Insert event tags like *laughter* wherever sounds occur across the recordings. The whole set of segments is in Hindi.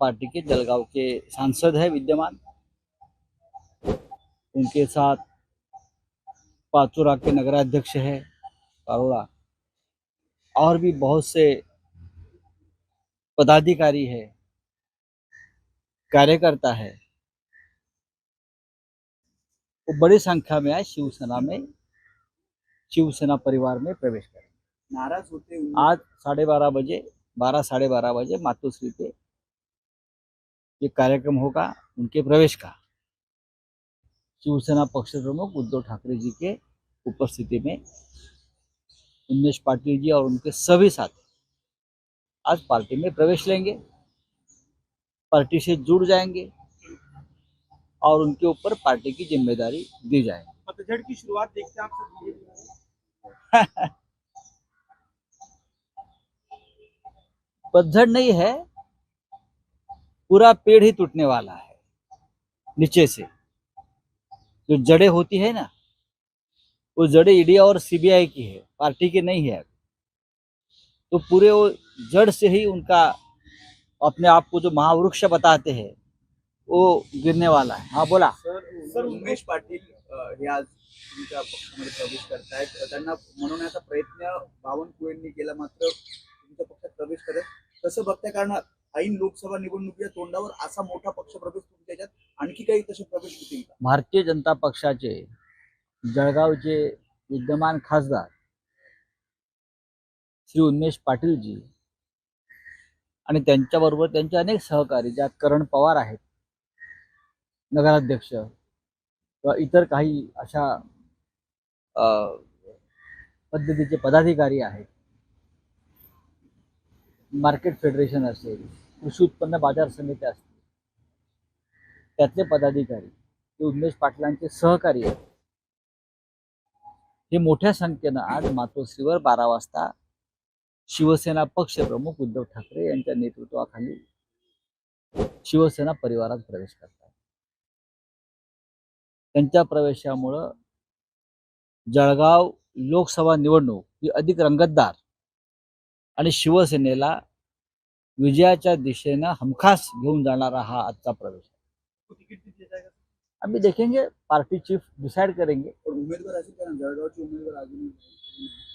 पार्टी के जलगांव के सांसद है विद्यमान। उनके साथ पाचुरा के नगराध्यक्ष है अरोड़ा और भी बहुत से पदाधिकारी है कार्यकर्ता है। वो बड़ी संख्या में आए शिवसेना में शिवसेना परिवार में प्रवेश करें नाराज़ होते हुए आज साढ़े बारह बजे बारह साढ़े बारह बजे मातोश्री पे ये कार्यक्रम होगा उनके प्रवेश का। शिवसेना पक्ष प्रमुख उद्धव ठाकरे जी के उपस्थिति में उमेश पाटिल जी और उनके सभी साथी आज पार्टी में प्रवेश लेंगे पार्टी से जुड़ जाएँगे और उनके ऊपर पार्टी की ज़िम्मेदारी दी जाएगी। *laughs* पतझड़ की शुरुआत देखते हैं आप सब पतझड़ नहीं है पूरा पेड़ ही टूटने वाला है, नीचे से। जो जड़े होती है ना, वो जड़े ईडी और सीबीआई की है, पार्टी की नहीं है। तो पूरे वो जड़ से ही उनका अपने आप को जो महावृक्ष बताते हैं, वो गिरने वाला है। हाँ बोला। सर उमेश पाटील आज तुमच्या पक्षामध्ये प्रवेश करतायत त्यांना म्हणवण्याचा प्रयत्न बावनकुळेंनी केला मात्र तुमच्या प्रवेश करत कसं कारण ऐन लोकसभा निवडणुकीच्या तोंडावर असा मोठा पक्ष प्रवेश तुमच्या आणखी काही तसे प्रवेश होतील भारतीय जनता पक्षाचे जळगावचे विद्यमान खासदार श्री उन्मेश पाटीलजी आणि त्यांच्याबरोबर त्यांचे अनेक सहकारी ज्यात करण पवार आहेत नगराध्यक्ष किंवा इतर काही अशा पद्धतीचे पदाधिकारी आहेत. मार्केट फेडरेशन असेल कृषी उत्पन्न बाजार समिती असतील त्यातले पदाधिकारी ते उमेश पाटलांचे सहकारी आहेत. हे मोठ्या संख्येनं आज मातोश्रीवर बारा वाजता शिवसेना पक्षप्रमुख उद्धव ठाकरे यांच्या नेतृत्वाखाली शिवसेना परिवारात प्रवेश करतात. त्यांच्या प्रवेशामुळं जळगाव लोकसभा निवडणूक ही अधिक रंगतदार आणि शिवसेनेला विजयाच्या दिशेनं हमखास घेऊन जाणारा हा आजचा प्रवेश. आहे अभी देखेंगे पार्टी चीफ डिसाइड करेंगे.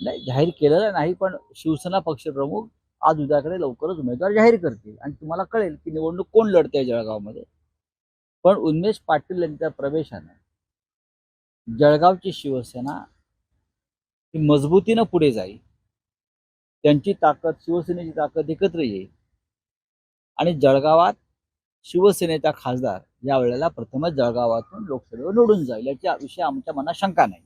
नाही. जाहीर केलेलं नाही पण शिवसेना पक्षप्रमुख आज उद्याकडे लवकरच उमेदवार जाहीर करतील. आणि तुम्हाला कळेल की निवडणूक कोण लढते जळगावमध्ये. पण उन्मेष पाटील यांच्या प्रवेशानं जळगावची शिवसेना ही मजबूतीनं पुढे जाईल. त्यांची ताकद शिवसेनेची ताकद एकत्र येईल. आणि जळगावात शिवसेनेचा खासदार या वेळेला प्रथमच जळगावातून लोकसभेवर निवडून जाईल याच्या विषयी आमच्या मनात शंका नाही.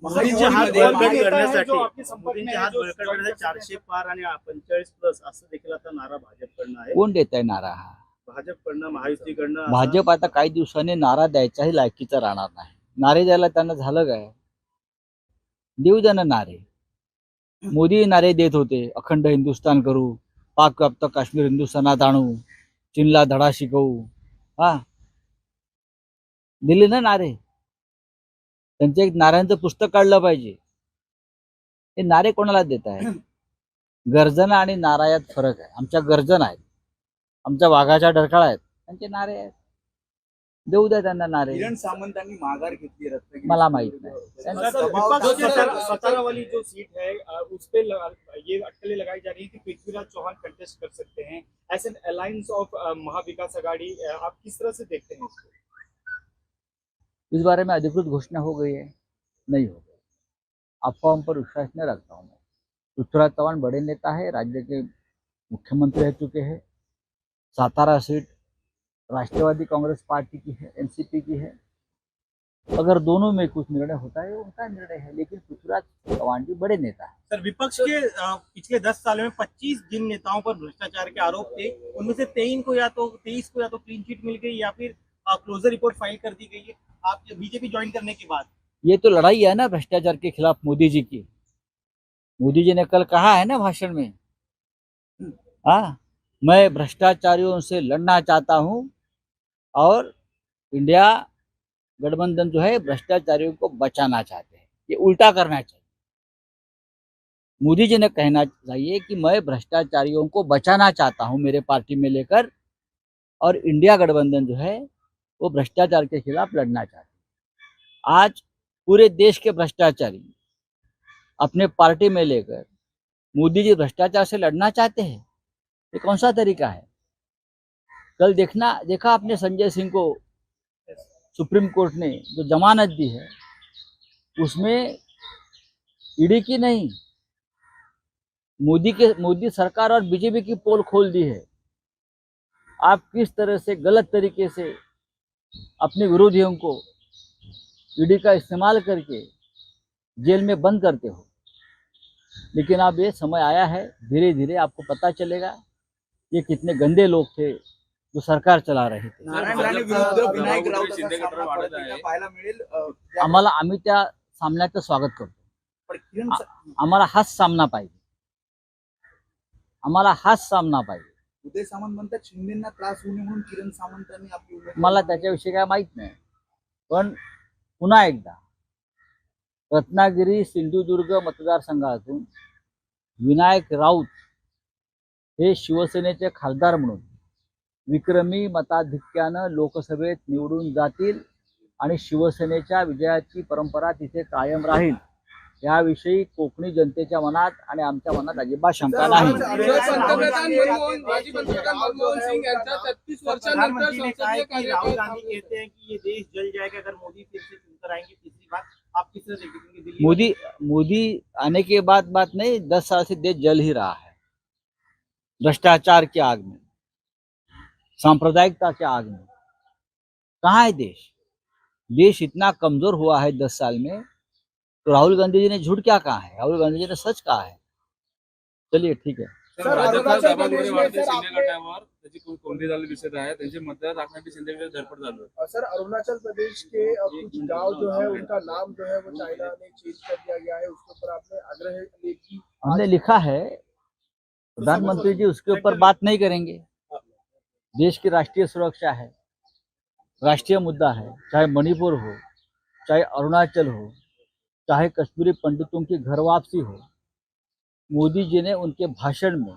है, चारशे पार आणि पंचेचाळीस प्लस असं देखील आता नारा भाजपकडनं आहे. कोण देत आहे नारा हा? भाजपकडनं महायुतीकडनं भाजप आता काही दिवसांनी नारा द्यायचाही लायकीचा राहणार नाही. नारे द्यायला त्यांना झालं काय? देऊ द्या नारे. मोदी नारे देत होते अखंड हिंदुस्थान करू पाक व्याप्त काश्मीर हिंदुस्थानात आणू. चीनला धडा शिकवू. हा. दिले ना नारे? त्यांचे एक नाऱ्यांचं पुस्तक काढलं पाहिजे. हे नारे कोणाला देत आहे गर्जना आणि नारा यात फरक आहे. आमच्या गर्जना आहेत. आमच्या वाघाच्या डरकाळा आहेत. त्यांचे नारे आहेत. देऊ द्या त्यांना नारे. किरण सामंतांनी माघार घेतली रत्नागिरी मला माहित विपक्ष जो सतारा- सर- सतारा वाली जो सीट है उस पे ये अटकलें लगाई जा रही है कि पृथ्वीराज चौहान कंटेस्ट कर सकते हैं. As an alliance of Mahavikas Aghadi आप किस तरह से देखते हैं इसको? इस बारे में अधिकृत घोषणा हो गई है? नहीं हो गई। अफवाहों पर विश्वास नहीं रखता हूँ मैं। पृथ्वीराज चौहान बड़े नेता है राज्य के मुख्यमंत्री रह चुके हैं। सातारा सीट राष्ट्रवादी कांग्रेस पार्टी की है एनसीपी की है अगर दोनों में कुछ निर्णय होता है वो उनका निर्णय है लेकिन पृथ्वीराज चौहान जी बड़े नेता है। सर विपक्ष के पिछले दस सालों में पच्चीस जिन नेताओं पर भ्रष्टाचार के आरोप थे उनमें से तेईन को या तो तेईस को या तो क्लीन चिट मिल गई या फिर क्लोजर रिपोर्ट फ़ाइल कर दी गई है। आप बीजेपी ज्वाइन करने के बाद? ये तो लड़ाई है ना भ्रष्टाचार के खिलाफ मोदी जी की। मोदी जी ने कल कहा है ना भाषण में हाँ मैं भ्रष्टाचारियों से लड़ना चाहता हूँ और इंडिया गठबंधन जो है, भ्रष्टाचारियों को बचाना चाहते हैं। ये उल्टा करना चाहिए। मोदी जी ने कहना चाहिए कि मैं भ्रष्टाचारियों को बचाना चाहता हूँ मेरे पार्टी में लेकर और इंडिया गठबंधन जो है, वो भ्रष्टाचार के खिलाफ लड़ना चाहते आज पूरे देश के भ्रष्टाचारी अपने पार्टी में लेकर मोदी जी भ्रष्टाचार से लड़ना चाहते हैं? ये कौन सा तरीका है? कल देखना देखा आपने संजय सिंह को? सुप्रीम कोर्ट ने जो जमानत दी है उसमें ईडी की नहीं मोदी के मोदी सरकार और बीजेपी की पोल खोल दी है। आप किस तरह से गलत तरीके से अपने विरोधियों को ईडी का इस्तेमाल करके जेल में बंद करते हो? लेकिन अब ये समय आया है धीरे धीरे आपको पता चलेगा ये कितने गंदे लोग थे जो सरकार चला रहे आम्हाला आम्ही त्या सामन्याचं स्वागत करतो. पण किरण सा- आम्हाला हाच सामना पाहिजे. आम्हाला हाच सामना पाहिजे. उदय सामंत म्हणतात शिंदेना त्रास होऊ नये म्हणून किरण सामंतांनी आपली मला त्याच्याविषयी काय माहीत नाही. पण पुन्हा एकदा रत्नागिरी सिंधुदुर्ग मतदारसंघातून विनायक राऊत हे शिवसेनेचे खासदार म्हणून विक्रमी मताधिक्यानं लोकसभेत निवडून जातील आणि शिवसेनेच्या विजयाची परंपरा तिथे कायम राहील. याविषयी कोकणी जनतेच्या मनात आणि आमच्या मनात अजिबात शंका नाही. आमचे पंतप्रधान मनमोहन माजी पंतप्रधान मनमोहन सिंग यांचा तेहतीस वर्षानंतर प्रधानमंत्री ने कहा है संसदीय कि राहुल कार्यकाळ गांधी कहते हैं कि ये देश जल जाएगा अगर मोदी फिर से चुनकर आएँगे तीसरी बार आप किस तरह देखते हैं क्योंकि दिल्ली मोदी मोदी आने के बाद बात नहीं दस साल से देश जल ही रहा है। भ्रष्टाचार की आग में। सांप्रदायिकता के आग में। कहाँ है देश? देश इतना कमज़ोर हुआ है दस साल में तो राहुल गांधी जी ने झूठ क्या कहा है? राहुल गांधी जी ने सच कहा है। चलिए ठीक है। सर, अरुणाचल प्रदेश को- कोंडी झालेली दिसत आहे त्यांचे मतदार राखण्यासाठी शिंदे धडपड चालू आहे सर अरुणाचल प्रदेश के कुछ गाँव जो है उनका नाम जो है वो चाइना ने चेंज कर दिया गया है उसके ऊपर आपने आग्रह हमने लिखा है प्रधानमंत्री जी उसके ऊपर बात नहीं करेंगे। देश की राष्ट्रीय सुरक्षा है, राष्ट्रीय मुद्दा है, चाहे मणिपुर हो, चाहे अरुणाचल हो, चाहे कश्मीरी पंडितों की घर वापसी हो। मोदी जी ने उनके भाषण में,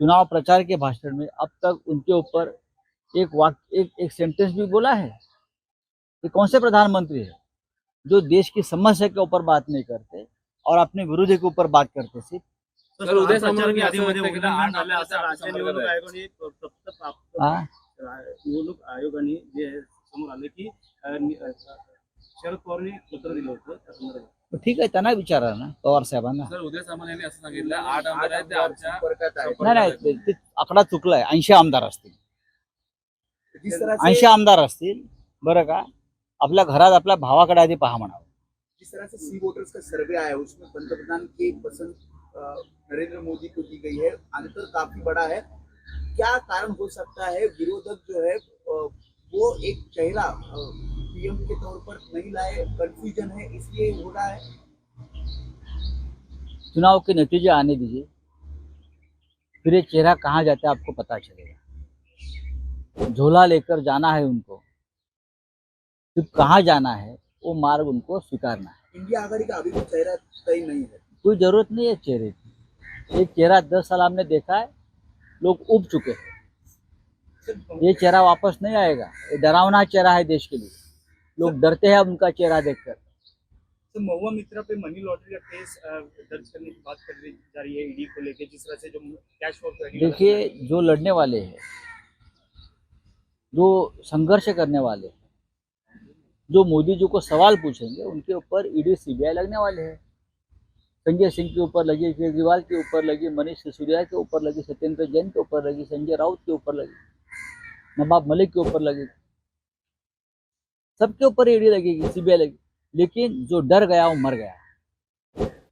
चुनाव प्रचार के भाषण में अब तक उनके ऊपर एक वाक्य एक एक सेंटेंस भी बोला है कि कौन से प्रधानमंत्री है जो देश की समस्या के ऊपर बात नहीं करते और अपने विरोधी के ऊपर बात करते सिर्फ़ उदय असं व्यक्त केलं, उल्लंघन आठ असं निवडणूक आहे. आयोगाने फक्त हाँ निवडणूक आयोगाने जे समोर आलं की अं, नि- अं, शरद पवारांनी पत्र दिलं होतं त्या संदर्भात. मग ठीक आहे त्यांना विचारा ना पवार साहेबांना. सर उदय सामंत यांनी असं सांगितलं आठ आमदार आठ आहेत ते आमच्या संपर्कात. नाही नाही ते- ते आकडा चुकलाय ऐंशी आमदार असतील. ऐंशी आमदार असतील बरं का? आपल्या घरात आपल्या भावाकडे आधी पहा म्हणावं. जिस तरह से सी वोटर्स का सर्वे आया उसमें पंतप्रधान की पसंद अ, नरेंद्र मोदी को दी गई है। अंतर काफ़ी बड़ा है। क्या कारण हो सकता है विरोधक जो है वो एक चेहरा पीएम के तौर पर नहीं लाए कंफ्यूजन है इसलिए हो रहा है? चुनाव के नतीजे आने दीजिए। फिर ये चेहरा कहाँ जाता है आपको पता चलेगा। झोला लेकर जाना है उनको। कहाँ जाना है वो मार्ग उनको स्वीकारना है। इंडिया आघाड़ी का अभी भी चेहरा तय नहीं है। कोई ज़रूरत नहीं है चेहरे की। एक चेहरा दस साल हमने देखा है लोग उब चुके हैं। ये चेहरा वापस नहीं आएगा। ये डरावना चेहरा है देश के लिए। लोग डरते हैं उनका चेहरा देखकर। तो महुआ मित्रा पे मनी लॉन्ड्री का केस दर्ज करने की बात कर रही जा रही है ईडी को लेके जिस तरह से जो कैश फॉर देखिए जो लड़ने वाले हैं जो संघर्ष करने वाले हैं जो मोदी जी को सवाल पूछेंगे उनके ऊपर ईडी सीबीआई लगने वाले हैं। संजय सिंह के ऊपर लगी केजरीवाल के ऊपर लगी मनीष सिसोदिया के ऊपर लगी सत्येंद्र जैन के ऊपर लगी संजय राउत के ऊपर लगी नवाब मलिक के ऊपर लगेगी सबके ऊपर ईडी लगेगी सीबीआई लगेगी लेकिन जो डर गया वो मर गया।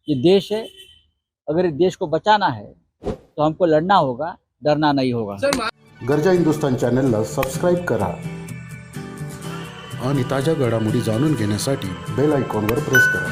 ये देश है। अगर इस देश को बचाना है तो हमको लड़ना होगा डरना नहीं होगा। गरजा हिंदुस्तान चॅनलला सबस्क्राईब करा। आणि ताज्या घडामोडी जाणून घेण्यासाठी बेल आयकॉनवर प्रेस करा।